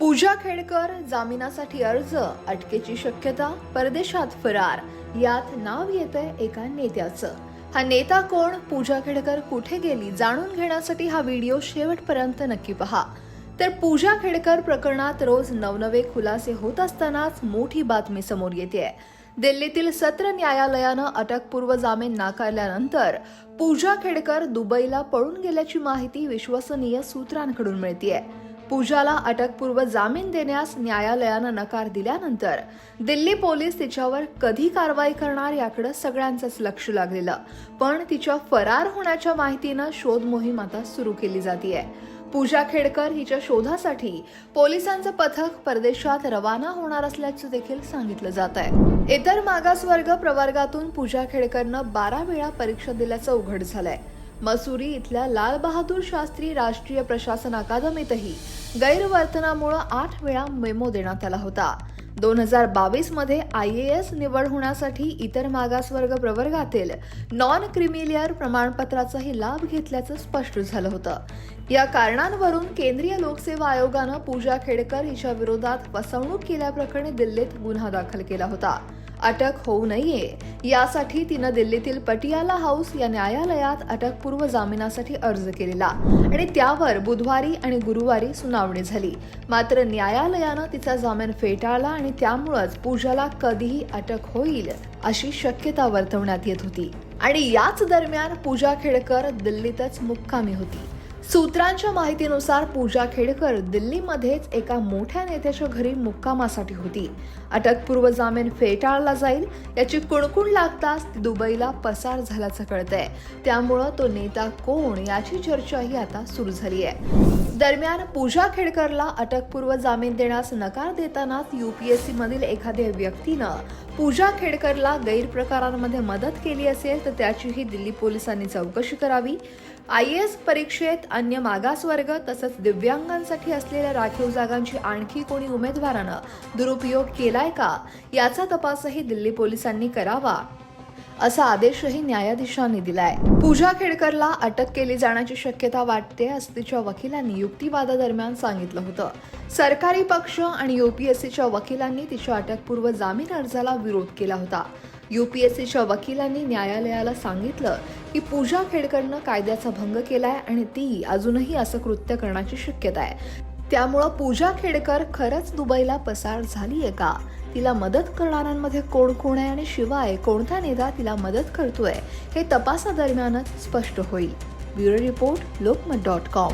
पूजा खेडकर जामिनासाठी अर्ज अटकेची शक्यता परदेशात फरार यात नाव येतंय एका नेत्याचं. हा नेता कोण पूजा खेडकर कुठे गेली जाणून घेण्यासाठी हा व्हिडिओ शेवटपर्यंत नक्की पहा. तर पूजा खेडकर प्रकरणात रोज नवनवे खुलासे होत असतानाच मोठी बातमी समोर येते. दिल्लीतील सत्र न्यायालयानं अटकपूर्व जामीन नाकारल्यानंतर पूजा खेडकर दुबईला पळून गेल्याची माहिती विश्वसनीय सूत्रांकडून मिळतीये. पूजाला अटकपूर्व जामीन देण्यास न्यायालयानं नकार दिल्यानंतर दिल्ली पोलीस तिच्यावर कधी कारवाई करणार याकडे सगळ्यांचंच लक्ष लागलेलं. पण तिच्या फरार होण्याच्या माहितीनं शोध मोहीम आता सुरू केली जातीये. पूजा खेडकर हिच्या शोधासाठी पोलिसांचं पथक परदेशात रवाना होणार असल्याचं देखील सांगितलं जात आहे इतर मागासवर्ग प्रवर्गातून पूजा खेडकरनं बारा वेळा परीक्षा दिल्याचं उघड झालंय. मसुरी इथल्या लालबहादूर शास्त्री राष्ट्रीय प्रशासन अकादमीतही गैरवर्तनामुळं आठ वेळा मेमो देण्यात आला होता. दोन हजार बावीसमध्ये आय ए एस निवड होण्यासाठी इतर मागासवर्ग प्रवर्गातील नॉन क्रिमिलियर प्रमाणपत्राचाही लाभ घेतल्याचं स्पष्ट झालं होतं. या कारणांवरून केंद्रीय लोकसेवा आयोगानं पूजा खेडकर हिच्या विरोधात फसवणूक केल्याप्रकरणी दिल्लीत गुन्हा दाखल केला होता. अटक होऊ नये. यासाठी तिनं दिल्लीतील पटियाला हाऊस या न्यायालयात अटकपूर्व जामिनासाठी अर्ज केलेला. आणि त्यावर बुधवारी आणि गुरुवारी सुनावणी झाली. मात्र न्यायालयानं तिचा जामीन फेटाळला आणि त्यामुळंच पूजाला कधीही अटक होईल अशी शक्यता वर्तवण्यात येत होती. आणि याच दरम्यान पूजा खेडकर दिल्लीतच मुक्कामी होती. सूत्रांच्या माहितीनुसार पूजा खेडकर दिल्लीमध्येच एका मोठ्या नेत्याच्या घरी मुक्कामासाठी होती. अटकपूर्व जामीन फेटाळला जाईल याची कुणकुण लागताच ती दुबईला पसार झाल्याचं कळतंय. त्यामुळं तो नेता कोण याची चर्चाही आता सुरू झाली आहे दरम्यान पूजा खेडकरला अटकपूर्व जामीन देण्यास नकार देतानाच युपीएससी मधील एखाद्या व्यक्तीनं पूजा खेडकरला गैरप्रकारांमध्ये मदत केली असेल तर त्याचीही दिल्ली पोलिसांनी चौकशी करावी. आय एस परीक्षेत अन्य मागासवर्ग तसंच दिव्यांगांसाठी असलेल्या राखीव जागांची आणखी कोणी उमेदवारानं दुरुपयोग केलाय का? याचा तपासही दिल्ली पोलिसांनी करावा. असा आदेशही न्यायाधीशांनी दिलाय. पूजा खेडकरला अटक केली जाण्याची शक्यता वाटते असं तिच्या वकिलांनी युक्तिवादादरम्यान सांगितलं होतं. सरकारी पक्ष आणि युपीएससीच्या वकिलांनी तिच्या अटकपूर्व जामीन अर्जाला विरोध केला होता. यू पी एस सीच्या वकिलांनी न्यायालयाला सांगितलं की पूजा खेडकरनं कायद्याचा भंग केलाय आणि ती अजूनही असं कृत्य करण्याची शक्यता आहे. त्यामुळं पूजा खेडकर खरंच दुबईला पसार झाली आहे का? तिला मदत करणाऱ्यांमध्ये कोण कोण आहे आणि शिवाय कोणता नेता तिला मदत करतोय हे तपासादरम्यानच स्पष्ट होईल. Bureau report Lokmat dot com.